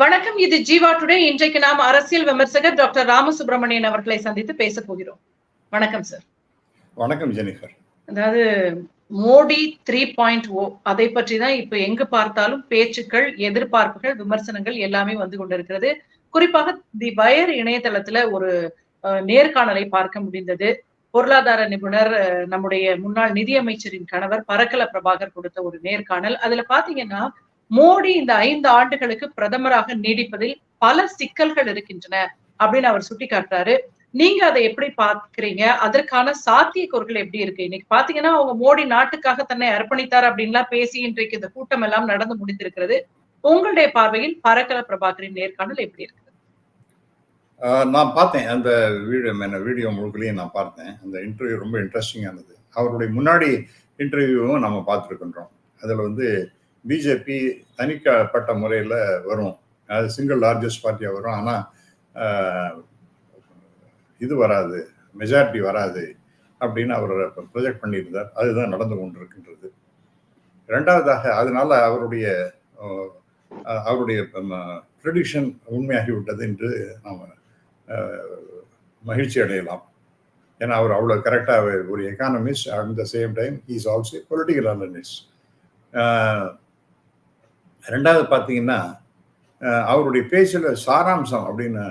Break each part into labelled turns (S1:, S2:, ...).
S1: வணக்கம் இது ஜீவா டுடே. இன்றைக்கு நாம் அரசியல் விமர்சகர் டாக்டர் ராமசுப்ரமணியன் அவர்களை சந்தித்து பேச போகிறோம். வணக்கம் சார்.
S2: வணக்கம் ஜெனிஃபர்.
S1: அதாவது மோடி த்ரீ பாயிண்ட் ஓ அதை பற்றி தான் இப்ப எங்கு பார்த்தாலும் பேச்சுக்கள் எதிர்பார்ப்புகள் விமர்சனங்கள் எல்லாமே வந்து கொண்டிருக்கிறது. குறிப்பாக தி வயர் இணையதளத்துல ஒரு நேர்காணலை பார்க்க முடிந்தது. பொருளாதார நிபுணர் நம்முடைய முன்னாள் நிதியமைச்சரின் கணவர் பரக்கல பிரபாகர் கொடுத்த ஒரு நேர்காணல். அதுல பாத்தீங்கன்னா மோடி இந்த ஐந்து ஆண்டுகளுக்கு பிரதமராக நீடிப்பதில் பல சிக்கல்கள் இருக்கின்றன அப்படின்னு அவர் சுட்டிக்காட்டுறாரு. நீங்க அதை எப்படி பாக்குறீங்க அதற்கான சாத்தியக்கூறுகள் எப்படி இருக்கு? இன்னைக்கு பாத்தீங்கன்னா அவங்க மோடி நாட்டுக்காக தன்னை அர்ப்பணித்தார் அப்படின்லாம் பேசி இன்றைக்கு இந்த கூட்டம் எல்லாம் நடந்து முடிந்திருக்கிறது. உங்களுடைய பார்வையில் பரக்கல பிரபாகரின் நேர்காணல் எப்படி இருக்கு?
S2: ஆஹ் நான் பார்த்தேன். அந்த வீடியோ என்ன வீடியோ முழுக்கலையும் நான் பார்த்தேன். அந்த இன்டர்வியூ ரொம்ப இன்ட்ரெஸ்டிங்கானது அவருடைய முன்னாடி இன்டர்வியூவும் நம்ம பார்த்துருக்கின்றோம். அதில் வந்து பிஜேபி தனிக்கப்பட்ட முறையில் வரும். அது சிங்கிள் லார்ஜஸ்ட் பார்ட்டியாக வரும். ஆனால் இது வராது. மெஜாரிட்டி வராது அப்படின்னு அவர் ப்ரொஜெக்ட் பண்ணியிருந்தார். அதுதான் நடந்து கொண்டிருக்கின்றது. ரெண்டாவதாக அதனால அவருடைய அவருடைய ப்ரெடிக்ஷன் உண்மையாகிவிட்டது என்று நாம் மகிழ்ச்சி அடையலாம். ஏன்னா அவர் அவ்வளோ கரெக்டாக ஒரு economist at the same time is also political analyst ரெண்டாவது பார்த்தீங்கன்னா அவருடைய பேச்சில் சாராம்சம் அப்படின்னு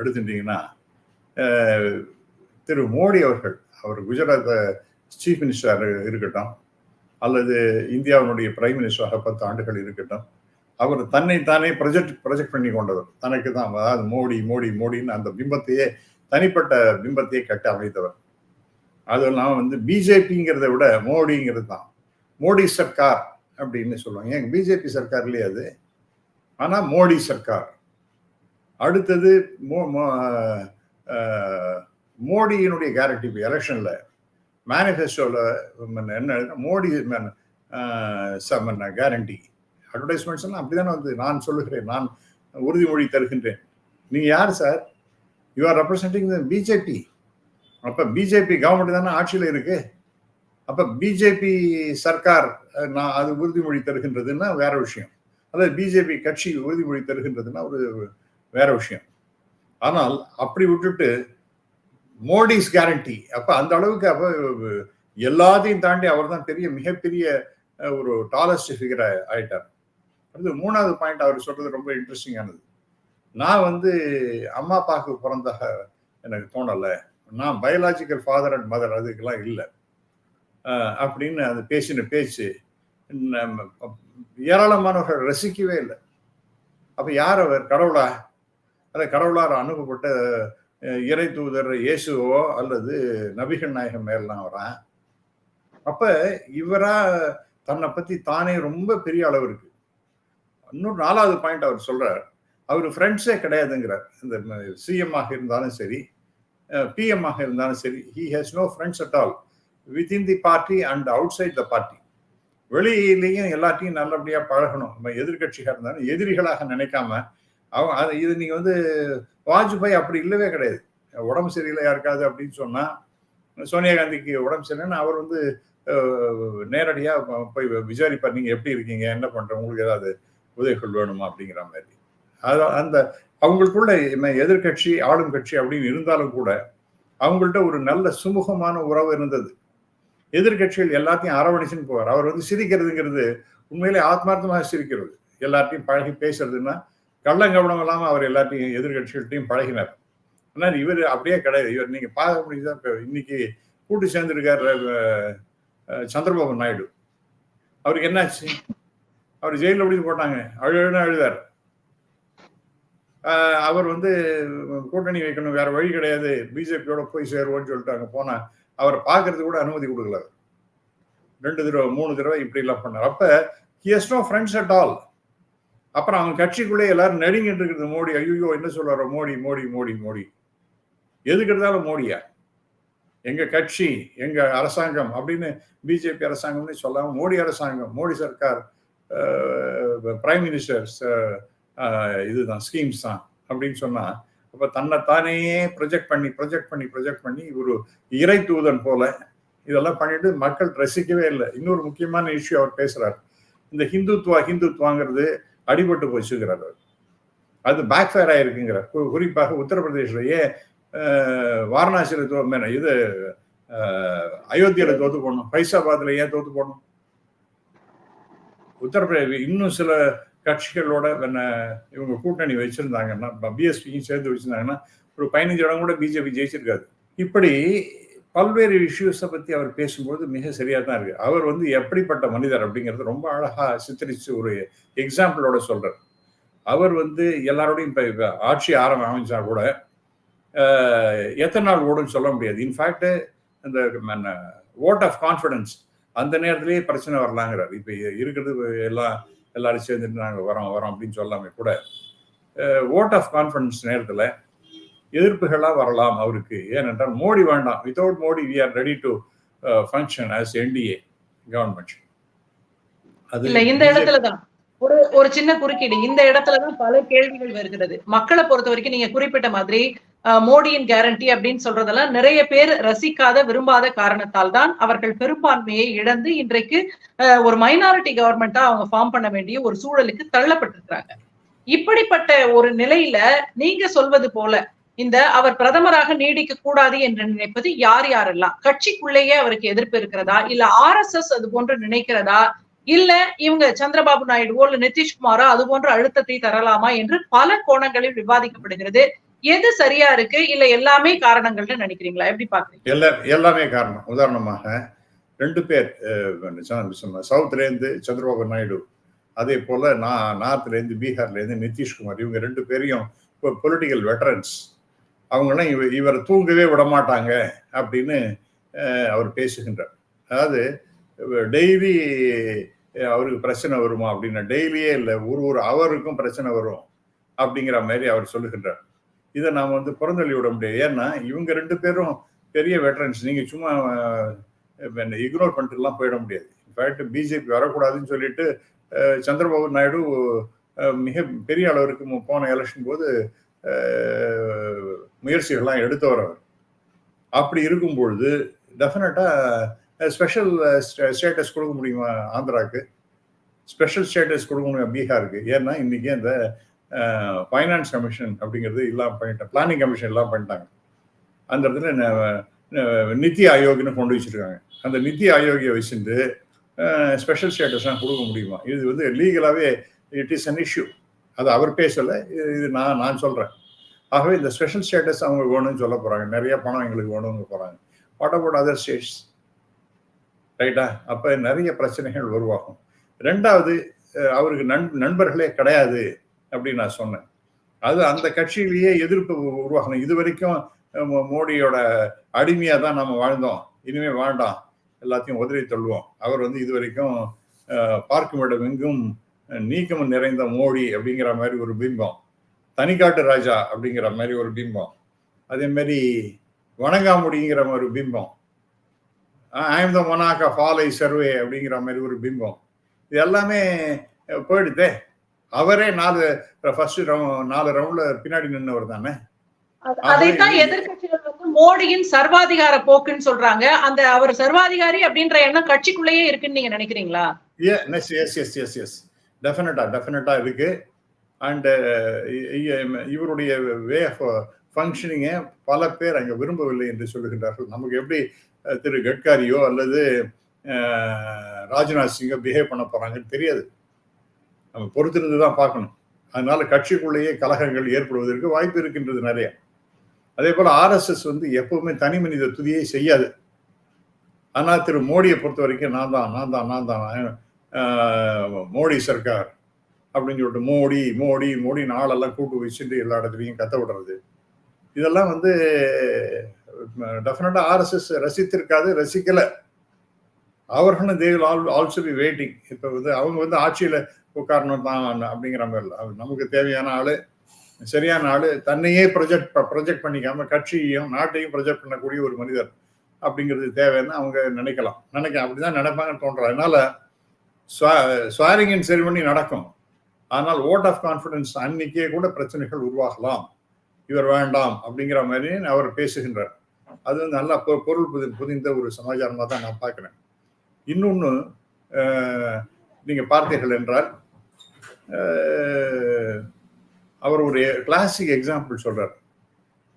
S2: எடுத்துட்டீங்கன்னா திரு மோடி அவர்கள் அவர் குஜராத் சீஃப் மினிஸ்டர் இருக்கட்டும் அல்லது இந்தியாவினுடைய பிரைம் மினிஸ்டராக பத்து ஆண்டுகள் இருக்கட்டும் அவர் தன்னை தானே ப்ரொஜெக்ட் ப்ரொஜெக்ட் பண்ணி கொண்டவர். தனக்கு தான் அதாவது மோடி மோடி மோடின்னு அந்த பிம்பத்தையே தனிப்பட்ட பிம்பத்தையே கட்ட அமைத்தவர். அதெல்லாம் வந்து பிஜேபிங்கிறத விட மோடிங்கிறது தான். மோடி சர்க்கார் அப்படின்னு சொல்லுவாங்க. ஏங்க பிஜேபி சர்க்கார்லேயே அது. ஆனால் மோடி சர்க்கார். அடுத்தது மோ மோ- மோடியினுடைய கேரக்டி இப்போ எலெக்ஷனில் மேனிஃபெஸ்டோவில் என்ன எழுதுனா, மோடி கேரண்டி அட்வர்டைஸ்மெண்ட்ஸ் எல்லாம் அப்படிதானே வந்து. நான் சொல்லுகிறேன். நான் உறுதிமொழி தருகின்றேன். நீங்கள் யார் sir you are representing BJP அப்போ பிஜேபி கவர்மெண்ட் தானே ஆட்சியில் இருக்குது அப்ப பிஜேபி சர்க்கார் நான் அது உறுதிமொழி தருகின்றதுன்னா வேற விஷயம். அதாவது பிஜேபி கட்சி உறுதிமொழி தருகின்றதுன்னா ஒரு வேற விஷயம். ஆனால் அப்படி விட்டுட்டு மோடிஸ் கேரண்டி அப்ப அந்த அளவுக்கு அப்ப எல்லாத்தையும் தாண்டி அவர் தான் பெரிய மிகப்பெரிய ஒரு டாலஸ்ட் ஃபிகர் ஆயிட்டார். அடுத்து மூணாவது பாயிண்ட் அவர் சொல்றது ரொம்ப இன்ட்ரெஸ்டிங்கானது நான் வந்து அம்மா அப்பாவுக்கு பிறந்தாக எனக்கு தோணலை. நான் பயாலாஜிக்கல் ஃபாதர் அண்ட் மதர் அதுக்கெல்லாம் இல்லை. அப்படின்னு அந்த பேசின பேச்சு ஏராளமானவர்கள் ரசிக்கவே இல்லை. அப்போ யார் அவர்? கடவுளா? அதை கடவுளார் அனுப்பப்பட்ட இறை தூதர் இயேசுவோ அல்லது நபிகள் நாயகம் மேலாம் வரான் அப்ப இவரா தன்னை பத்தி தானே ரொம்ப பெரிய அளவு இருக்கு. இன்னொரு நாலாவது பாயிண்ட் அவர் சொல்றார். அவர் ஃப்ரெண்ட்ஸே கிடையாதுங்கிறார். இந்த சிஎம் ஆக இருந்தாலும் சரி பிஎம் ஆக இருந்தாலும் சரி he has no friends at all within the party and outside the party வெளியிலையும் எல்லாத்தையும் நல்லபடியாக பழகணும். நம்ம எதிர்கட்சியாக இருந்தாலும் எதிரிகளாக நினைக்காம அவங்க அது இது நீங்கள் வந்து வாஜ்பாய் அப்படி இல்லவே கிடையாது. உடம்பு சரியில்லை யாருக்காது அப்படின்னு சொன்னால் சோனியா காந்திக்கு உடம்பு சரியில்லைன்னு அவர் வந்து நேரடியாக போய் விசாரிப்பார். நீங்கள் எப்படி இருக்கீங்க? என்ன பண்ணுற உங்களுக்கு ஏதாவது உதவிகள் வேணுமா? அப்படிங்கிற மாதிரி. அது அந்த அவங்களுக்குள்ள எதிர்கட்சி எதிர்க்கட்சி ஆளும் கட்சி அப்படின்னு இருந்தாலும் கூட அவங்கள்ட்ட ஒரு நல்ல சுமூகமான உறவு இருந்தது. எதிர்க்கட்சிகள் எல்லாத்தையும் அரவணைச்சுன்னு போவார். அவர் வந்து சிரிக்கிறதுங்கிறது உண்மையிலே ஆத்மார்த்தமாக சிரிக்கிறது. எல்லார்ட்டையும் பழகி பேசுறதுன்னா கள்ளங்கவனம் இல்லாம அவர் எல்லாத்தையும் எதிர்கட்சிகள்ட்டையும் பழகினார். ஆனால் இவர் அப்படியே கிடையாது. இவர் நீங்க பார்க்க முடியுதா? இப்போ இன்னைக்கு கூட்டு சேர்ந்திருக்காரு சந்திரபாபு நாயுடு. அவருக்கு என்னாச்சு? அவர் ஜெயிலில் எப்படி போட்டாங்க. அழுன்னு அழுதார். ஆஹ் அவர் வந்து கூட்டணி வைக்கணும் வேற வழி கிடையாது. பிஜேபியோட போய் சேருவோன்னு சொல்லிட்டு அங்க போனா அவரை பார்க்கறதுக்கு கூட அனுமதி கொடுக்கல. ரெண்டு தடவை மூணு தடவை இப்படி எல்லாம் பண்ணார். அப்ப he's no friends at all அப்புறம் அவங்க கட்சிக்குள்ளே எல்லாரும் நெருங்கிட்டு இருக்கிறது மோடி. ஐயோ என்ன சொல்றாரு? மோடி மோடி மோடி மோடி. எதுக்கு இருந்தாலும் மோடியா? எங்க கட்சி எங்க அரசாங்கம் அப்படின்னு பிஜேபி அரசாங்கம்னு சொல்லாம மோடி அரசாங்கம் மோடி சர்க்கார் பிரைம் மினிஸ்டர்ஸ் இதுதான் ஸ்கீம்ஸ் தான் அப்படின்னு சொன்னா அப்ப தன்னை தானே ப்ரொஜெக்ட் பண்ணி ப்ரொஜெக்ட் பண்ணி ப்ரொஜெக்ட் பண்ணி ஒரு இறை தூதன் போல இதெல்லாம் பண்ணிட்டு மக்கள் ரசிக்கவே இல்லை. இன்னொரு முக்கியமான இஷ்யூ அவர் பேசுறார். இந்த ஹிந்துத்வா ஹிந்துத்வாங்கிறது அடிபட்டு போச்சுங்கிறார் அவர். அது பேக் ஃபயர் ஆயிருக்குங்கிற குறிப்பாக உத்தரப்பிரதேசிலேயே வாரணாசியில் தோ மேன இது அயோத்தியில் அயோத்தியில தோத்து போடணும் ஃபைசாபாத்ல ஏன் தோத்து போடணும்? உத்தரப்பிரதேச இன்னும் சில கட்சிகளோட என்ன இவங்க கூட்டணி வச்சிருந்தாங்கன்னா பிஎஸ்பியும் சேர்ந்து வச்சிருந்தாங்கன்னா ஒரு பதினஞ்சு இடம் கூட பிஜேபி ஜெயிச்சிருக்காது. இப்படி பல்வேறு இஷ்யூஸை பற்றி அவர் பேசும்போது மிக சரியாக தான் இருக்கு. அவர் வந்து எப்படிப்பட்ட மனிதர் அப்படிங்கிறது ரொம்ப அழகாக சித்தரித்து ஒரு எக்ஸாம்பிளோட சொல்கிறார் அவர் வந்து எல்லாரோடையும் இப்போ ஆட்சி ஆரம்பம் அமைச்சா கூட எத்தனை நாள் ஓடும்னு சொல்ல முடியாது. இன்ஃபேக்ட் இந்த ஓட் ஆஃப் கான்ஃபிடன்ஸ் அந்த நேரத்திலேயே பிரச்சனை வரலாங்கிறார். இப்போ இருக்கிறது எல்லாம் எல்லாரும் சேர்ந்துட்டு நாங்க வரோம் வரோம் அப்படின்னு சொல்லாமே கூட ஓட் ஆஃப் கான்ஃபிடன்ஸ் நேரத்துல எதிர்ப்புகளா வரலாம் அவருக்கு. ஏனென்றால் மோடி வேண்டாம். Without Modi we are ready to function as NDA government அது
S1: இல்ல இந்த இடத்துலதான். ஒரு ஒரு சின்ன குறுக்கீடு. இந்த இடத்துலதான் பல கேள்விகள் வருகிறது. மக்களை பொறுத்த வரைக்கும் நீங்க குறிப்பிட்ட மாதிரி மோடியின் கேரண்டி அப்படின்னு சொல்றதெல்லாம் நிறைய பேர் ரசிக்காத விரும்பாத காரணத்தால் தான் அவர்கள் பெரும்பான்மையை இழந்து இன்றைக்கு ஒரு மைனாரிட்டி கவர்மெண்டா அவங்க ஃபார்ம் பண்ண வேண்டிய ஒரு சூழலுக்கு தள்ளப்பட்டிருக்கிறாங்க. இப்படிப்பட்ட ஒரு நிலையில நீங்க சொல்வது போல இந்த அவர் பிரதமராக நீடிக்க கூடாது என்று நினைப்பது யார் யாரெல்லாம்? கட்சிக்குள்ளேயே அவருக்கு எதிர்ப்பு இருக்கிறதா? இல்ல ஆர் எஸ் எஸ் அது போன்று நினைக்கிறதா? இல்ல இவங்க சந்திரபாபு நாயுடுவோ இல்ல நிதிஷ்குமாரோ அது போன்ற அழுத்தத்தை தரலாமா என்று பல கோணங்களில் விவாதிக்கப்படுகிறது. எது சரியா இருக்கு? இல்ல எல்லாமே காரணங்கள்னு நினைக்கிறீங்களா? எப்படி பாக்குறீங்க?
S2: எல்லா எல்லாமே காரணம். உதாரணமாக ரெண்டு பேர் சவுத்ல இருந்து சந்திரபாபு நாயுடு அதே போல நான் நார்த்ல இருந்து பீகார்ல இருந்து நிதிஷ்குமார் இவங்க ரெண்டு பேரையும் பொலிட்டிக்கல் வெட்டரன்ஸ் அவங்களாம் இவ இவரை தூங்கவே விட மாட்டாங்க அப்படின்னு அவர் பேசுகின்றார். அதாவது டெய்லி அவருக்கு பிரச்சனை வருமா அப்படின்னா டெய்லியே இல்லை ஒரு ஒரு அவருக்கும் பிரச்சனை வரும் அப்படிங்கிற மாதிரி அவர் சொல்லுகின்றார். இதை நாம் வந்து புறந்தள்ளி விட முடியாது. ஏன்னா இவங்க ரெண்டு பேரும் பெரிய வெட்டரன்ஸ் நீங்கள் சும்மா இக்னோர் பண்ணிட்டுலாம் போயிட முடியாது. இன்ஃபேக்ட் பிஜேபி வரக்கூடாதுன்னு சொல்லிட்டு சந்திரபாபு நாயுடு மிக பெரிய அளவிற்கு போன எலெக்ஷன் போது முயற்சிகள்லாம் எடுத்தவர் அவர். அப்படி இருக்கும் பொழுது டெஃபினட்டா ஸ்பெஷல் ஸ்டேட்டஸ் கொடுக்க முடியுமா ஆந்திராக்கு? ஸ்பெஷல் ஸ்டேட்டஸ் கொடுக்க முடியுமா பீகாருக்கு? ஏன்னா இன்னைக்கு அந்த ஃபைனான்ஸ் கமிஷன் அப்படிங்கிறது இல்லாமல் பண்ணிட்டாங்க பிளானிங் கமிஷன் இல்லாமல் பண்ணிட்டாங்க. அந்த இடத்துல நித்தி ஆயோக்னு கொண்டு வச்சிருக்காங்க. அந்த நித்தி ஆயோக்கிய வச்சுட்டு ஸ்பெஷல் ஸ்டேட்டஸ்லாம் கொடுக்க முடியுமா? இது வந்து லீகலாகவே இட் இஸ் அன் இஷ்யூ அது அவர் பேசலை இது நான் நான் சொல்கிறேன் ஆகவே இந்த ஸ்பெஷல் ஸ்டேட்டஸ் அவங்க வேணும்னு சொல்ல போகிறாங்க நிறைய பணம் எங்களுக்கு வேணும்னு போகிறாங்க வாட் அபவுட் அதர் ஸ்டேட்ஸ் ரைட்டா அப்போ நிறைய பிரச்சனைகள் உருவாகும். ரெண்டாவது அவருக்கு நண் நண்பர்களே கிடையாது. அப்படின்னு நான் சொன்னேன். அது அந்த கட்சியிலேயே எதிர்ப்பு உருவாகணும். இது வரைக்கும் மோடியோட அடிமையாக தான் நம்ம வாழ்ந்தோம். இனிமே வேண்டாம். எல்லாத்தையும் உதறி தள்ளுவோம். அவர் வந்து இது வரைக்கும் பார்க்கும் இடம் எங்கும் நீக்கம் நிறைந்த மோடி அப்படிங்கிற மாதிரி ஒரு பிம்பம். தனிக்காட்டு ராஜா அப்படிங்கிற மாதிரி ஒரு பிம்பம். அதே மாதிரி வணங்காமுடிங்கிற ஒரு பிம்பம். ஐம் த மொனாக் ஃபாலை சர்வே அப்படிங்கிற மாதிரி ஒரு பிம்பம். இது எல்லாமே போயிடுதே. அவரே நாலு ஃபர்ஸ்ட் நாலு ரவுண்ட்ல பின்னாடி நின்னவர் தானே?
S1: அது- அதைத்தான் எதிர்க்கட்சிகள் வந்து மோடியின் சர்வாதிகார போக்குன்னு சொல்றாங்க. அந்த அவர் சர்வாதிகாரி அப்படின்ற எண்ணம் கட்சிக்குள்ளேயே இருக்குன்னு நீங்க நினைக்கிறீங்களா?
S2: Yes yes yes yes yes definitely definitely இருக்கு. அண்ட் இவருடைய வே ஆஃப் ஃபங்க்ஷனிங்கை பல பேர் அங்கே விரும்பவில்லை என்று சொல்லுகின்றார்கள். நமக்கு எப்படி திரு கட்காரியோ அல்லது ராஜ்நாத் சிங்கோ பிஹேவ் பண்ண போறாங்கன்னு தெரியாது. நம்ம பொறுத்திருந்து தான் பார்க்கணும். அதனால கட்சிக்குள்ளேயே கலகங்கள் ஏற்படுவதற்கு வாய்ப்பு இருக்கின்றது நிறைய. அதே போல் ஆர்எஸ்எஸ் வந்து எப்பவுமே தனி மனித துதியை செய்யாது. ஆனால் திரு மோடியை பொறுத்த வரைக்கும் நான் தான் நான் தான் நான் தான். மோடி சர்க்கார் அப்படின்னு சொல்லிட்டு மோடி மோடி மோடி நாளெல்லாம் கூட்டு வச்சுட்டு எல்லா இடத்துலையும் கத்த விடுறது. இதெல்லாம் வந்து டெஃபினட்டாக ஆர்எஸ்எஸ் ரசித்திருக்காது ரசிக்கலை. அவர்களும் they will all also be waiting இப்போ வந்து அவங்க வந்து ஆட்சியில் உட்காரணும் தான் அப்படிங்கிற மாதிரி இல்லை. அவர் நமக்கு தேவையான ஆளு சரியான ஆளு தன்னையே ப்ரொஜெக்ட் ப்ரொஜெக்ட் பண்ணிக்காம கட்சியையும் நாட்டையும் ப்ரொஜெக்ட் பண்ணக்கூடிய ஒரு மனிதர் அப்படிங்கிறது தேவைன்னு அவங்க நினைக்கலாம். நினைக்க அப்படிதான் நினைப்பாங்கன்னு தோன்றது அதனால ஸ்வாரிங்கின் செரிமனி நடக்கும். ஆனால் ஓட் ஆஃப் கான்ஃபிடன்ஸ் அன்னைக்கே கூட பிரச்சனைகள் உருவாகலாம். இவர் வேண்டாம் அப்படிங்கிற மாதிரி அவர் பேசுகின்றார். அது வந்து நல்லா பொருள் புதி புதிந்த ஒரு சமாச்சாரமாக தான் நான் பார்க்குறேன். இன்னொன்று நீங்கள் பார்த்தீர்கள் என்றால் அவர் ஒரு கிளாசிக் எக்ஸாம்பிள் சொல்றார்.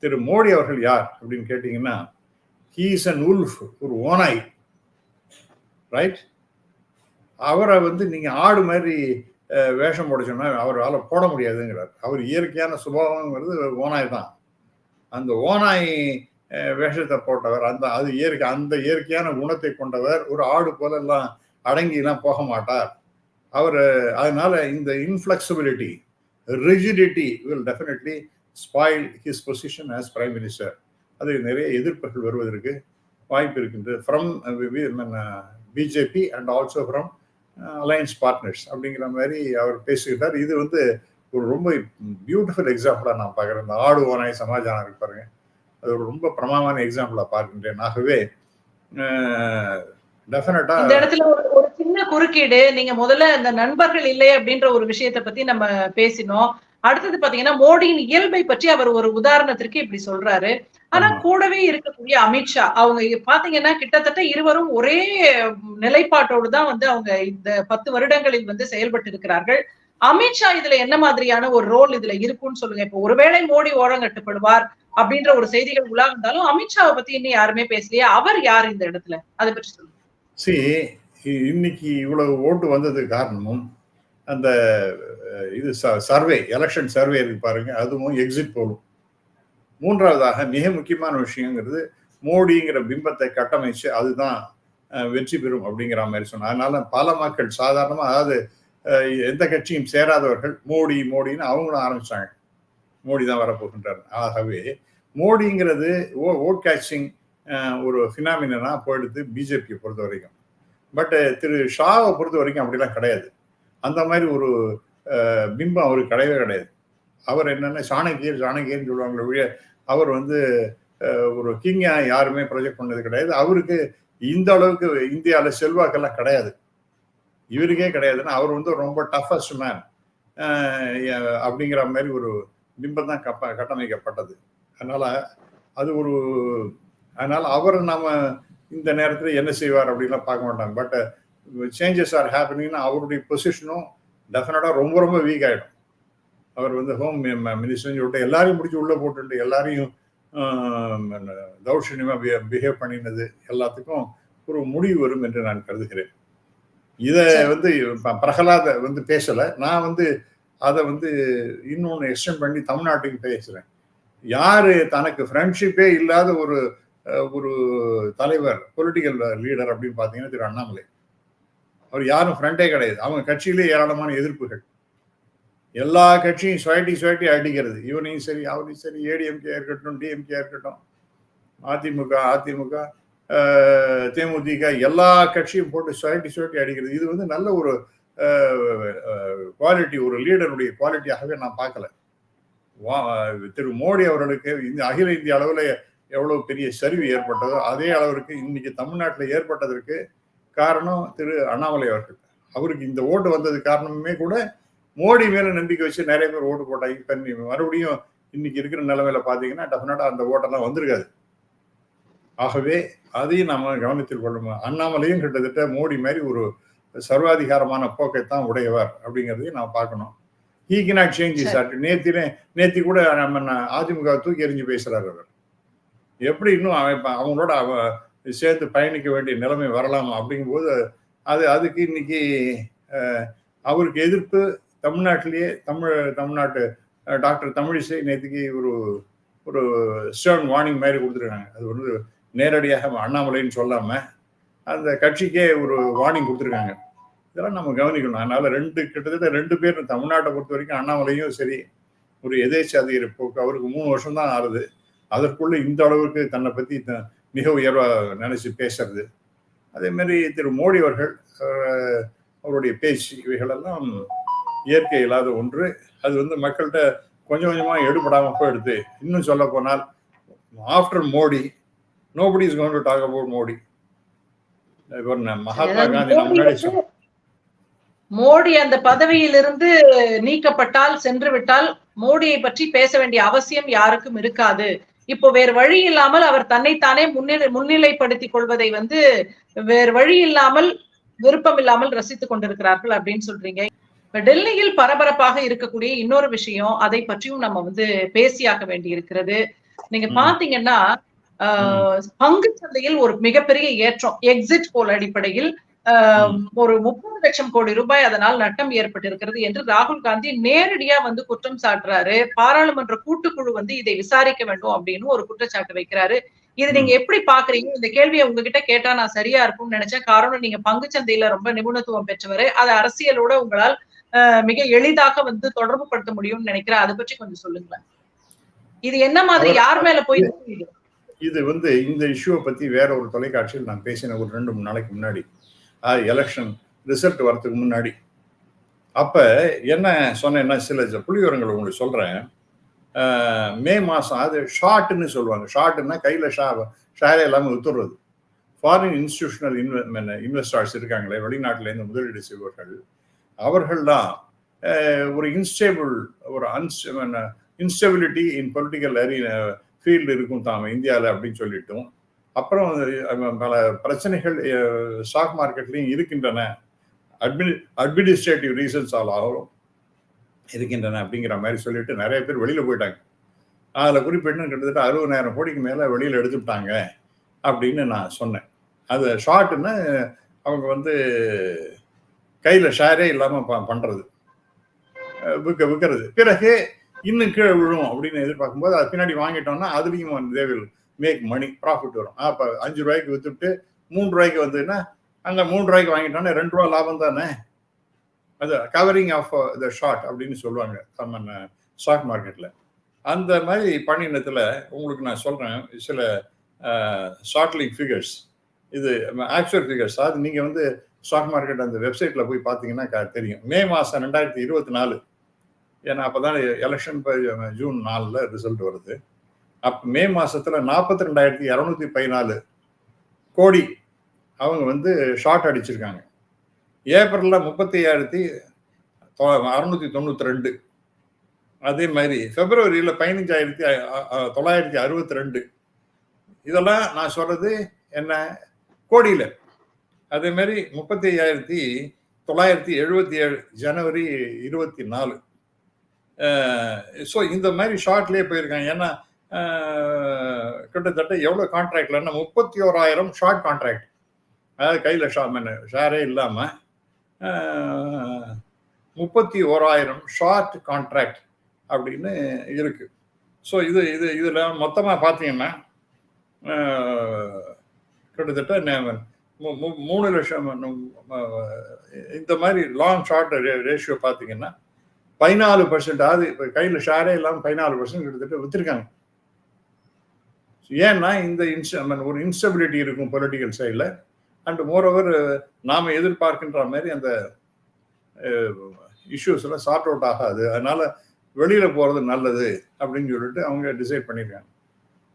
S2: திரு மோடி அவர்கள் யார் அப்படின்னு கேட்டீங்கன்னா ஹீஸ் அன் உல்ஃப் ஒரு ஓனாய் ரைட் அவரை வந்து நீங்கள் ஆடு மாதிரி வேஷம் போட சொன்னால் அவரால் போட முடியாதுங்கிறார். அவர் இயற்கையான சுபாவங்கிறது ஓனாய் தான். அந்த ஓனாய் வேஷத்தை போட்டவர் அந்த அது இயற்கை அந்த இயற்கையான குணத்தை கொண்டவர் ஒரு ஆடு போலெல்லாம் எல்லாம் போக மாட்டார். அவர் அதனால இந்த inflexibility rigidity will definitely spoil his position as prime minister அது நிறைய எதிர்ப்புகள் வருவதற்கு வாய்ப்பு இருக்கின்றது. From BJP and also from alliance partners அப்படிங்கிற மாதிரி அவர் பேசிக்கிட்டார் இது வந்து ஒரு ரொம்ப பியூட்டிஃபுல் எக்ஸாம்பிளாக நான் பார்க்குறேன். இந்த ஆடு ஓனாய் சமாஜானம் இருக்கு பாருங்க. அது ஒரு ரொம்ப பிரமாமான எக்ஸாம்பிளாக பார்க்கின்றேன். ஆகவே uh, டெஃபினட்டாக
S1: இந்த இடத்துல ஒரு குறுக்கீடு நீங்க முதல்ல இந்த நண்பர்கள் இல்லை அப்படின்ற ஒரு விஷயத்தை பத்தி நம்ம பேசினோம். அடுத்தது பாத்தீங்கன்னா மோடியின் இயல்பை பற்றி அவர் ஒரு உதாரணத்திற்கு இப்படி சொல்றாரு. ஆனா. கூடவே இருக்கக்கூடிய அமித்ஷா அவங்க பாத்தீங்கன்னா கிட்டத்தட்ட இருவரும் ஒரே நிலைப்பாட்டோடு தான் வந்து அவங்க இந்த பத்து வருடங்களில் வந்து செயல்பட்டு இருக்கிறார்கள் அமித்ஷா இதுல என்ன மாதிரியான ஒரு ரோல் இதுல இருக்கும்னு சொல்லுங்க. இப்ப ஒருவேளை மோடி ஓரங்கட்டுப்படுவார் அப்படின்ற ஒரு செய்திகள் உலாவிருந்தாலும் அமித்ஷாவை பத்தி இன்னும் யாருமே பேசலையே? அவர் யார் இந்த இடத்துல? அதை பற்றி சொல்லுங்க.
S2: இன்னைக்கு இவ்வளவு ஓட்டு வந்ததுக்கு காரணமும் அந்த இது சர்வே எலெக்ஷன் சர்வே இருக்கு பாருங்க அதுவும் எக்ஸிட் போலும் மூன்றாவதாக மிக முக்கியமான விஷயங்கிறது மோடிங்கிற பிம்பத்தை கட்டமைச்சு அதுதான் வெற்றி பெறும் அப்படிங்கிற மாதிரி சொன்னார் அதனால பல மக்கள் சாதாரணமாக அதாவது எந்த கட்சியும் சேராதவர்கள் மோடி மோடின்னு அவங்களும் ஆரம்பிச்சாங்க. மோடி தான் வரப்போகின்றார். ஆகவே மோடிங்கிறது ஓ ஓட் கேட்சிங் ஒரு ஃபினாமினா போயிடுது பிஜேபியை பொறுத்த வரைக்கும் பட் திரு ஷாவை பொறுத்த வரைக்கும் அப்படிலாம் கிடையாது. அந்த மாதிரி ஒரு பிம்பம் அவருக்கு கிடையவே கிடையாது. அவர் என்னென்ன சாணக்கியர் சாணக்கியர்னு சொல்லுவாங்களே ஒழிய அவர் வந்து ஒரு கிங்கா யாருமே ப்ரொஜெக்ட் பண்ணது கிடையாது. அவருக்கு இந்த அளவுக்கு இந்தியாவில் செல்வாக்கெல்லாம் கிடையாது. இவருக்கே கிடையாதுன்னா அவர் வந்து ரொம்ப டஃபஸ்ட் மேன் அப்படிங்கிற மாதிரி ஒரு பிம்பம் தான் கப்ப கட்டமைக்கப்பட்டது. அதனால் அது ஒரு அதனால் அவர் நம்ம இந்த நேரத்தில் என்ன செய்வார் அப்படின்லாம் பார்க்க மாட்டாங்க. பட் சேஞ்சஸ் ஆர் ஹேப்பனிங்னா அவருடைய பொசிஷனும் டெஃபினட்டாக ரொம்ப ரொம்ப வீக் ஆகிடும் அவர் வந்து ஹோம் மினிஸ்டர்னு சொல்லிட்டு எல்லாரையும் பிடிச்சி உள்ளே போட்டுட்டு எல்லாரையும் தௌஷன்யமாக பிஹேவ் பண்ணினது எல்லாத்துக்கும் ஒரு முடிவு வரும் என்று நான் கருதுகிறேன். இதை வந்து பிரகலாத வந்து பேசலை. நான் வந்து அதை வந்து இன்னொன்று எக்ஸ்டெண்ட் பண்ணி தமிழ்நாட்டுக்கு பேசுகிறேன் யாரு தனக்கு ஃப்ரெண்ட்ஷிப்பே இல்லாத ஒரு ஒரு தலைவர் பொலிட்டிக்கல் லீடர் அப்படின்னு பார்த்தீங்கன்னா திரு அண்ணாமலை. அவர் யாரும் ஃப்ரண்டே கிடையாது. அவங்க கட்சியிலே ஏராளமான எதிர்ப்புகள். எல்லா கட்சியும் சுயட்டி சுயட்டி அடிக்கிறது. இவனையும் சரி அவனையும் சரி ஏடிஎம்கே இருக்கட்டும் டிஎம்கே இருக்கட்டும் அதிமுக அதிமுக தேமுதிக எல்லா கட்சியும் போட்டு சுயட்டி சுயட்டி அடிக்கிறது. இது வந்து நல்ல ஒரு குவாலிட்டி ஒரு லீடருடைய குவாலிட்டியாகவே நான் பார்க்கல. வா- திரு மோடி அவர்களுக்கு இந்த அகில இந்திய அளவில் எவ்வளவு பெரிய சரிவு ஏற்பட்டதோ அதே அளவிற்கு இன்னைக்கு தமிழ்நாட்டில் ஏற்பட்டதற்கு காரணம் திரு அண்ணாமலை அவர்கள். அவருக்கு இந்த ஓட்டு வந்தது காரணமே கூட மோடி மேல நம்பிக்கை வச்சு நிறைய பேர் ஓட்டு போட்டாங்க. இப்ப மறுபடியும் இன்னைக்கு இருக்கிற நிலைமையில பாத்தீங்கன்னா டெஃபினட்டா அந்த ஓட்டெல்லாம் வந்திருக்காது. ஆகவே அதையும் நம்ம கவனத்தில் கொள்ளணும் அண்ணாமலையும் கிட்டத்தட்ட மோடி மாதிரி ஒரு சர்வாதிகாரமான போக்கை தான் உடையவர் அப்படிங்கிறதையும் நான் பார்க்கணும். ஹீ கினாட் சேஞ்ச் இஸ் நேத்திலே நேத்தி கூட நம்ம அதிமுக தூக்கி எறிஞ்சு பேசுறாரு அவர். எப்படி இன்னும் அவன் அவங்களோட அவ சேர்த்து பயணிக்க வேண்டிய நிலைமை வரலாம் அப்படிங்கும்போது அது அதுக்கு இன்னைக்கு அவருக்கு எதிர்ப்பு தமிழ்நாட்டிலேயே தமிழ் தமிழ்நாட்டு டாக்டர் தமிழிசை நேற்றுக்கு ஒரு ஒரு ஸ்டர்ன் வார்னிங் மாதிரி கொடுத்துருக்காங்க. அது வந்து நேரடியாக அண்ணாமலைன்னு சொல்லாம அந்த கட்சிக்கே ஒரு வார்னிங் கொடுத்துருக்காங்க. இதெல்லாம் நம்ம கவனிக்கணும். அதனால ரெண்டு கிட்டத்தட்ட ரெண்டு பேர் தமிழ்நாட்டை பொறுத்த வரைக்கும் அண்ணாமலையும் சரி ஒரு எதேச்சாதிகாரி போக்கு அவருக்கு மூணு வருஷம் தான் ஆறுது. அதற்குள்ள இந்த அளவுக்கு தன்னை பத்தி மிக உயர்வா நினைச்சு பேசுறது. அதே மாதிரி திரு மோடி அவர்கள் அவருடைய பேச்சு இவைகளெல்லாம் இயற்கை இல்லாத ஒன்று. அது வந்து மக்கள்கிட்ட கொஞ்சம் கொஞ்சமா எடுபடாம போயிடுது. இன்னும் சொல்ல போனால் after Modi nobody is gone to talk about Modi. இப்போ மகாத்மா காந்தி முன்னாடி
S1: மோடி அந்த பதவியிலிருந்து நீக்கப்பட்டால் சென்று விட்டால் மோடியை பற்றி பேச வேண்டிய அவசியம் யாருக்கும் இருக்காது. இப்போ வேறு வழி இல்லாமல் அவர் தன்னைத்தானே முன்னிலை முன்னிலைப்படுத்திக் கொள்வதை வந்து வேறு வழி இல்லாமல் விருப்பம் இல்லாமல் ரசித்துக் கொண்டிருக்கிறார்கள் அப்படின்னு சொல்றீங்க. இப்ப டெல்லியில் பரபரப்பாக இருக்கக்கூடிய இன்னொரு விஷயம் அதை பற்றியும் நம்ம வந்து பேசியாக வேண்டி இருக்கிறது நீங்க. பாத்தீங்கன்னா ஆஹ், பங்கு சந்தையில் ஒரு மிகப்பெரிய ஏற்றம் எக்ஸிட் போல் அடிப்படையில் ஒரு முப்பது லட்சம் கோடி ரூபாய் அதனால் நட்டம் ஏற்பட்டிருக்கிறது என்று ராகுல் காந்தி நேரடியா வந்து குற்றம் சாட்டுறாரு. பாராளுமன்ற கூட்டுக்குழு வந்து இதை விசாரிக்க வேண்டும் அப்படின்னு ஒரு குற்றச்சாட்டு வைக்கிறாரு. இது நீங்க எப்படி பாக்குறீங்க? இந்த கேள்வியை உங்ககிட்ட கேட்டா நான் சரியா இருக்கும்னு நினைச்சேன். காரணம் நீங்க பங்கு சந்தையில ரொம்ப நிபுணத்துவம் பெற்றவர். அதை அரசியலோட உங்களால் ஆஹ், மிக எளிதாக வந்து தொடர்பு படுத்த முடியும்னு நினைக்கிறேன். அதை பற்றி கொஞ்சம் சொல்லுங்களேன். இது என்ன மாதிரி? யார் மேல போய்?
S2: இது வந்து இந்த இஷ்யூவை பத்தி வேற ஒரு தொலைக்காட்சியில் நான் பேசின ஒரு ரெண்டு மூணு நாளைக்கு முன்னாடி. எலெக்ஷன் ரிசல்ட் வரதுக்கு முன்னாடி. அப்போ என்ன சொன்னேன்னா சில புள்ளிவரங்கள் உங்களுக்கு சொல்கிறேன் மே மாதம் அது ஷார்ட்னு சொல்லுவாங்க. ஷார்ட்னா கையில் ஷா ஷேரே இல்லாமல் வித்துடுறது ஃபாரின் இன்ஸ்டிடியூஷனல் இன்வெ இன்வெஸ்டர்ஸ் இருக்காங்களே வெளிநாட்டிலேருந்து முதலீடு செய்பவர்கள் அவர்கள்லாம் ஒரு இன்ஸ்டேபிள் ஒரு அன்ஸ் இன்ஸ்டெபிலிட்டி இன் பொலிட்டிக்கல் ஃபீல்டு இருக்கும் தாம இந்தியாவில் அப்படின்னு சொல்லிட்டும். அப்புறம் பல பிரச்சனைகள் ஸ்டாக் மார்க்கெட்லையும் இருக்கின்றன. அட்மினி அட்மினிஸ்ட்ரேட்டிவ் ரீசன்ஸ் ஆல் ஆகும் இருக்கின்றன அப்படிங்கிற மாதிரி சொல்லிட்டு நிறைய பேர் வெளியில் போயிட்டாங்க. அதில் குறிப்பிட்டு கிட்டத்தட்ட அறுபதாயிரம் கோடிக்கு மேலே வெளியில் எடுத்துட்டாங்க அப்படின்னு நான் சொன்னேன். அது ஷார்ட்னா அவங்க வந்து கையில் ஷேரே இல்லாமல் ப பண்ணுறது விற்க விற்கிறது பிறகு இன்னும் கீழே விழும் அப்படின்னு எதிர்பார்க்கும்போது அது பின்னாடி வாங்கிட்டோம்னா அதுலேயும் தேவையில்லை மேக் மணி ப்ராஃபிட் வரும். அப்போ அஞ்சு ரூபாய்க்கு விற்றுட்டு மூணு ரூபாய்க்கு வந்ததுன்னா அங்கே மூணு ரூபாய்க்கு வாங்கிட்டோன்னா ரெண்டு ரூபா லாபம் தானே? அது கவரிங் ஆஃப் த ஷார்ட் அப்படின்னு சொல்லுவாங்க நம்ம ஸ்டாக் மார்க்கெட்டில் அந்த மாதிரி பணியினத்தில் உங்களுக்கு நான் சொல்கிறேன் சில uh, ஷார்ட்லிங் ஃபிகர்ஸ் இது ஆக்சுவல் ஃபிகர்ஸ் அது நீங்கள் வந்து ஸ்டாக் மார்க்கெட் அந்த வெப்சைட்டில் போய் பார்த்தீங்கன்னா க- தெரியும். மே மாதம் ரெண்டாயிரத்தி இருபத்தி நாலு. ஏன்னா அப்போ தான் எலெக்ஷன் ஜூன் நாலில் ரிசல்ட் வருது. அப்போ மே மாதத்தில் நாற்பத்தி ரெண்டாயிரத்தி இரநூத்தி பதினாலு கோடி அவங்க வந்து ஷார்ட் அடிச்சிருக்காங்க. ஏப்ரலில் முப்பத்தி ஐயாயிரத்தி அறுநூத்தி தொண்ணூற்றி ரெண்டு. அதே மாதிரி பிப்ரவரியில் பதினஞ்சாயிரத்தி தொள்ளாயிரத்தி அறுபத்தி ரெண்டு. இதெல்லாம் நான் சொல்றது என்ன? கோடியில். அதே மாதிரி முப்பத்தி ஐயாயிரத்தி தொள்ளாயிரத்தி எழுபத்தி ஏழு ஜனவரி இருபத்தி நாலு. ஸோ இந்த மாதிரி ஷார்ட்லேயே போயிருக்காங்க. ஏன்னா கிட்டத்தட்ட எவ்வளோ கான்ட்ராக்ட்லன்னா முப்பத்தி ஓராயிரம் ஷார்ட் கான்ட்ராக்ட் அதாவது கையில் ஷா ஷேரே இல்லாமல் முப்பத்தி ஓராயிரம் ஷார்ட் கான்ட்ராக்ட் அப்படின்னு இருக்கு. ஸோ இது இது இதில் மொத்தமாக பார்த்தீங்கன்னா கிட்டத்தட்ட மூ- மூணு லட்சம் இந்த மாதிரி லாங் ஷார்ட் ரேஷியோ பார்த்தீங்கன்னா பதினாலு பர்சன்ட் அது இப்போ கையில் ஷேரே இல்லாமல் பதினாலு பர்சன்ட் கிட்டத்தட்ட விற்றுருக்காங்க ஏன்னா இந்த இன்ஸ்ட் ஒரு இன்ஸ்டபிலிட்டி இருக்கும் பொலிட்டிக்கல் சைடில் அண்ட் மோரோவர் நாம் எதிர்பார்க்கின்ற மாதிரி அந்த இஷ்யூஸ் எல்லாம் சார்ட் அவுட் ஆகாது. அதனால வெளியில் போகிறது நல்லது அப்படின்னு சொல்லிட்டு அவங்க டிசைட் பண்ணியிருக்காங்க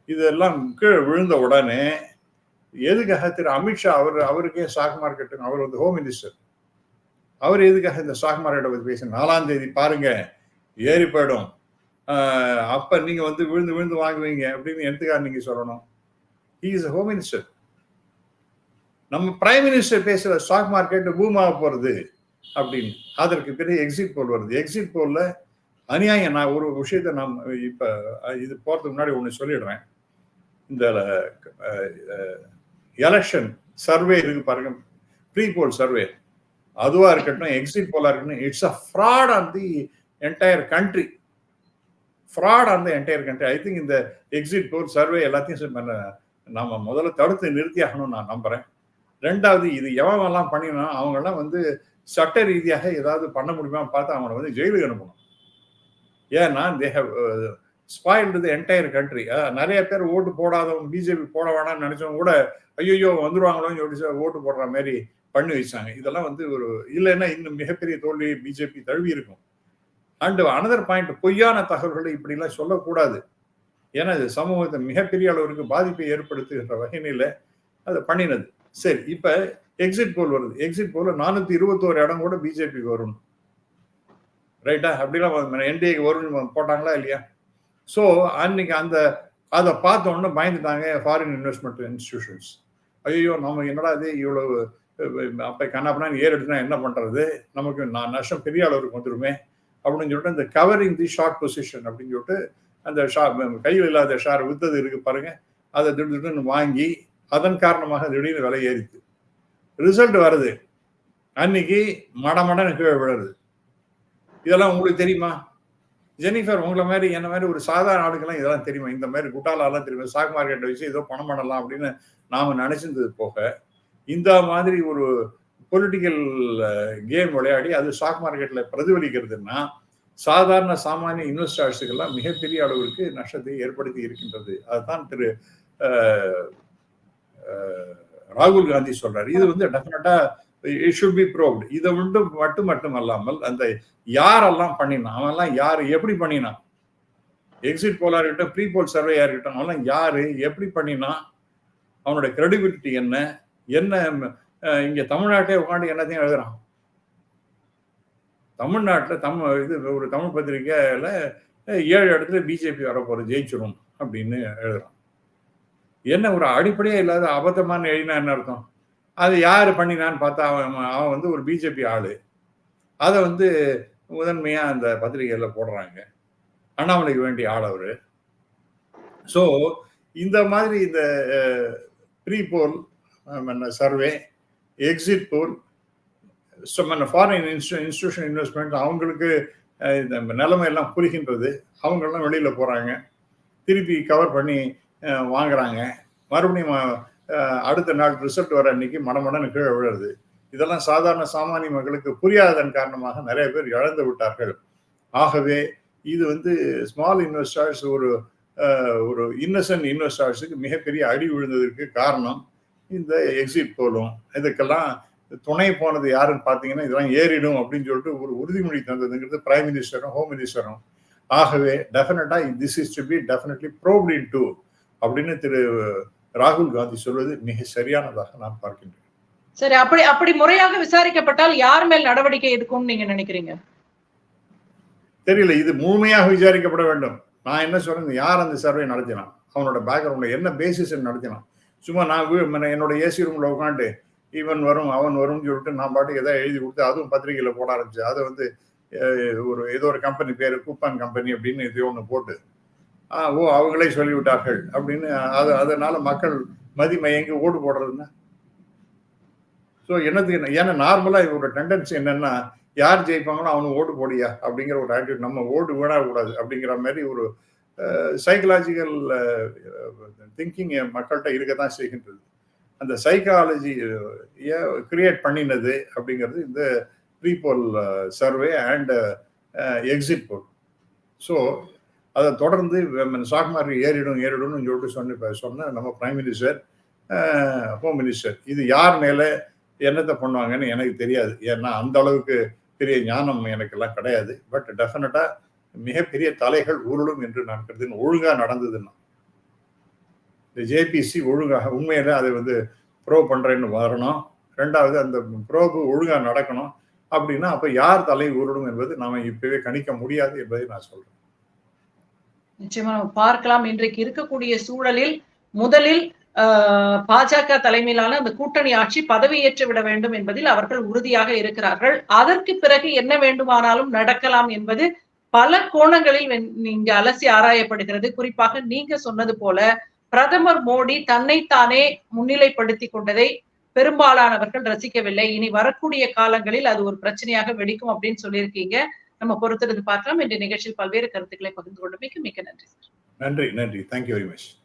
S2: இதெல்லாம் கீழே விழுந்த உடனே எதுக்காக திரு அமித்ஷா அவர் அவருக்கே ஸ்டாக் மார்க்கெட்டு அவர் வந்து ஹோம் மினிஸ்டர் அவர் எதுக்காக இந்த ஸ்டாக் மார்க்கெட்டை பற்றி பேச நாலாம் தேதி பாருங்க ஏறி போயிடும். அப்ப நீங்க வந்து விழுந்து விழுந்து வாங்குவீங்க அப்படின்னு எதுக்காக நீங்க சொல்லணும். இஸ் ஹோம் மினிஸ்டர் நம்ம பிரைம் மினிஸ்டர் பேசுற ஸ்டாக் மார்க்கெட் பூமாக போறது அப்படின்னு. அதற்கு பிறகு எக்ஸிட் போல் வருது. எக்ஸிட் போல்ல அநியாயம் நான் ஒரு விஷயத்த நாம் இப்ப இது போறதுக்கு முன்னாடி ஒன்று சொல்லிடுறேன். இந்த எலெக்ஷன் சர்வே இருக்கு பாருங்க. ப்ரீ போல் சர்வே அதுவா இருக்கட்டும் எக்ஸிட் போலா இருக்கட்டும் it's a fraud on the entire country fraud on the entire country I think இந்த எக்ஸிட் போல் சர்வே எல்லாத்தையும் நம்ம- முதல்ல தடுத்து நிறுத்தியாகணும்னு நான் நம்புறேன். ரெண்டாவது இது எவன்லாம் பண்ணினா அவங்கெல்லாம் வந்து சட்ட ரீதியாக ஏதாவது பண்ண முடியுமா பார்த்து அவங்கள வந்து ஜெயிலுக்கு அனுப்பணும். ஏன்னா they have spoiled the entire country நிறைய பேர் ஓட்டு போடாதவங்க பிஜேபி போட வேணாம்னு நினைச்சவங்க கூட ஐயோ வந்துருவாங்களோன்னு சொல்லி ஓட்டு போடுற மாதிரி பண்ணி வச்சாங்க. இதெல்லாம் வந்து ஒரு இல்லைன்னா இன்னும் மிகப்பெரிய தோல்வி பிஜேபி தழுவி இருக்கும். அண்டு அனதர் பாயிண்ட் பொய்யான தகவல்களை இப்படிலாம் சொல்லக்கூடாது. ஏன்னா இது சமூகத்தை மிகப்பெரிய அளவிற்கு பாதிப்பை ஏற்படுத்துகின்ற வகையில அதை பண்ணினது. சரி இப்ப எக்ஸிட் போல் வருது. எக்ஸிட் போல நானூத்தி இருபத்தோரு இடம் கூட பிஜேபிக்கு வரும். ரைட்டா அப்படிலாம் என்டிஏக்கு வரும் போட்டாங்களா இல்லையா? ஸோ அன்னைக்கு அந்த அதை பார்த்த உடனே பயந்துட்டாங்க ஃபாரின் இன்வெஸ்ட்மெண்ட் இன்ஸ்டிடியூஷன்ஸ் ஐயோ நம்ம என்னடா இது இவ்வளவு அப்ப கண்ணாப்பண்ணா ஏறெடுத்துனா என்ன பண்றது? நமக்கு நான் நஷ்டம் பெரிய அளவுக்கு வந்துருமே. அப்படின்னு சொல்லிட்டு இந்த கவரிங் தி ஷார்ட் பொசிஷன் அப்படின்னு சொல்லிட்டு அந்த ஷா கையில் இல்லாத ஷார் வித்தது இருக்கு பாருங்க. அதை திடீர்னு வாங்கி அதன் காரணமாக திடீர்னு விலை ஏறித்து ரிசல்ட் வருது. அன்னைக்கு மடமடன்னு கீழே விழுது இதெல்லாம் உங்களுக்கு தெரியுமா? ஜெனிஃபர் உங்களை மாதிரி என்ன மாதிரி ஒரு சாதாரண ஆளுக்கெல்லாம் இதெல்லாம் தெரியுமா? இந்த மாதிரி குட்டாலாலாம் தெரியுமா? ஸ்டாக் மார்க்கெட்டை வச்சு ஏதோ பணம் பண்ணலாம் அப்படின்னு நாம நினைச்சிருந்தது போக இந்த மாதிரி ஒரு பொலிட்டிக்கல் கேம் uh, விளையாடி அது ஸ்டாக் மார்க்கெட்ல பிரதிபலிக்கிறதுனா சாதாரண சாமானிய இன்வெஸ்டர்ஸுக்கெல்லாம் மிகப்பெரிய அளவிற்கு நஷ்டத்தை ஏற்படுத்தி இருக்கின்றது. அதுதான் திரு ராகுல் காந்தி சொல்றாரு. இது வந்து டெஃபினட்டா இட் ஷுட் பி ப்ரோவ்ட் இதை மட்டும் மட்டும் மட்டும் அல்லாமல் அந்த யாரெல்லாம் பண்ணினான் அவன்லாம் யார் எப்படி பண்ணினான் எக்ஸிட் போலா இருக்கட்டும் ப்ரீ போல் சர்வேயா இருக்கட்டும் அவன்லாம் யாரு எப்படி பண்ணினான் அவனோட கிரெடிபிலிட்டி என்ன என்ன இங்க தமிழ்நாட்டிலே உட்காந்து என்னத்தையும் எழுதுறான். தமிழ்நாட்டில் தமிழ் இது ஒரு தமிழ் பத்திரிகையில ஏழு இடத்துல பிஜேபி வரப்போறது ஜெயிச்சிடும் அப்படின்னு எழுதுறான். என்ன ஒரு அடிப்படையே இல்லாத அபத்தமான எழுதினா என்ன அர்த்தம்? அது யார் பண்ணினான்னு பார்த்தா அவன் அவன் வந்து ஒரு பிஜேபி ஆளு. அதை வந்து முதன்மையாக அந்த பத்திரிகையில் போடுறாங்க. அண்ணாமலைக்கு வேண்டிய ஆள் அவர். ஸோ இந்த மாதிரி இந்த pre poll survey exit poll foreign இன்ஸ்டியூ institution investment அவங்களுக்கு இந்த நிலைமை எல்லாம் புரிகின்றது. அவங்கெல்லாம் வெளியில் போகிறாங்க திருப்பி கவர் பண்ணி வாங்குறாங்க. மறுபடியும் அடுத்த நாள் ரிசல்ட் வர அன்னைக்கு மடமடன்னு கீழே விழுறது. இதெல்லாம் சாதாரண சாமானிய மக்களுக்கு புரியாததன் காரணமாக நிறைய பேர் இழந்து விட்டார்கள். ஆகவே இது வந்து ஸ்மால் இன்வெஸ்டர்ஸ் ஒரு ஒரு இன்னசென்ட் இன்வெஸ்டர்ஸுக்கு மிகப்பெரிய அடி விழுந்ததற்கு காரணம். இந்த எக்ஸிட் போலும் இதுக்கெல்லாம் துணை போனது யாருன்னு பார்த்தீங்கன்னா இதெல்லாம் ஏறிடும் அப்படின்னு சொல்லிட்டு ஒரு உறுதிமொழி தந்ததுங்கிறது பிரைம் மினிஸ்டரும் ஹோம் மினிஸ்டரும் ஆகவே definitely this is to be definitely proved in to அப்படின்னு திரு ராகுல் காந்தி சொல்வது மிக சரியானதாக நான் பார்க்கின்றேன்
S1: சரி அப்படி அப்படி முறையாக விசாரிக்கப்பட்டால் யார் மேல் நடவடிக்கை எடுக்கும்னு நீங்க நினைக்கிறீங்க?
S2: தெரியல இது முழுமையாக விசாரிக்கப்பட வேண்டும். நான் என்ன சொல்றேன் யார் அந்த சர்வே நடத்தினான்? அவனோட பேக்ரவுண்ட்ல என்ன பேசிஸ் நடத்தினான்? சும்மா நான் என்னோட ஏசி ரூம்ல உட்காந்து இவன் வரும் அவன் வரும்னு சொல்லிட்டு நான் பாட்டுக்கு எதாவது எழுதி கொடுத்து அதுவும் பத்திரிகையில போட ஆரம்பிச்சு அதை வந்து ஒரு ஏதோ ஒரு கம்பெனி பேரு கூப்பான் கம்பெனி அப்படின்னு இது ஒன்று போட்டு ஓ அவங்களே சொல்லிவிட்டார்கள் அப்படின்னு அது அதனால மக்கள் மதிமை மயங்கி ஓட்டு போடுறதுன்னா. ஸோ என்னத்துக்கு ஏன்னா நார்மலா இவரோட டெண்டன்சி என்னன்னா யார் ஜெயிப்பாங்களோ அவனு ஓட்டு போடியா அப்படிங்கிற ஒரு ஆட்டிடியூட் நம்ம ஓட்டு வீணாகக்கூடாது அப்படிங்கிற மாதிரி ஒரு சைக்கலாஜிக்கல் திங்கிங் மக்கள்கிட்ட இருக்க தான் செய்கின்றது. அந்த சைக்காலஜி கிரியேட் பண்ணினது அப்படிங்கிறது இந்த pre poll survey and exit poll so அதை தொடர்ந்து ஸ்டாக் மார்க்கெட் ஏறிடும் ஏறிடும்னு சொல்லிட்டு சொன்ன சொன்ன நம்ம பிரைம் மினிஸ்டர் ஹோம் மினிஸ்டர் இது யார் மேலே என்னத்தை பண்ணுவாங்கன்னு எனக்கு தெரியாது. ஏன்னா அந்த அளவுக்கு பெரிய ஞானம் எனக்கெல்லாம் கிடையாது. பட் டெஃபினட்டாக மிகப்பெரிய தலைகள் உருளும் என்று நான் கருதுன்னு ஒழுங்கா நடந்ததுன்னா. இந்த ஜேபிசி ஒழுங்காக உண்மையில அதை வந்து ப்ரோ பண்றேன்னு வரணும். ரெண்டாவது அந்த ப்ரோபு ஒழுங்கா நடக்கணும் அப்படின்னா அப்ப யார் தலை உருளும் என்பது நாம இப்பவே கணிக்க முடியாது என்பதை நான் சொல்றேன்.
S1: நிச்சயமா பார்க்கலாம். இன்றைக்கு இருக்கக்கூடிய சூழலில் முதலில் பாஜக தலைமையிலான அந்த கூட்டணி ஆட்சி பதவியேற்று விட வேண்டும் என்பதில் அவர்கள் உறுதியாக இருக்கிறார்கள். அதற்கு பிறகு என்ன வேண்டுமானாலும் நடக்கலாம் என்பது பல கோணங்களில் இங்க அலசி ஆராயப்படுகிறது. குறிப்பாக நீங்க சொன்னது போல பிரதமர் மோடி தன்னைத்தானே முன்னிலைப்படுத்தி கொண்டதை பெரும்பாலானவர்கள் ரசிக்கவில்லை. இனி வரக்கூடிய காலங்களில் அது ஒரு பிரச்சனையாக வெடிக்கும் அப்படின்னு சொல்லியிருக்கீங்க. நம்ம பொறுத்திருந்து பார்க்கலாம். இந்த நிகழ்ச்சியில் பல்வேறு கருத்துக்களை பகிர்ந்து கொண்டமைக்கு மிக்க நன்றி
S2: நன்றி நன்றி. Thank you very much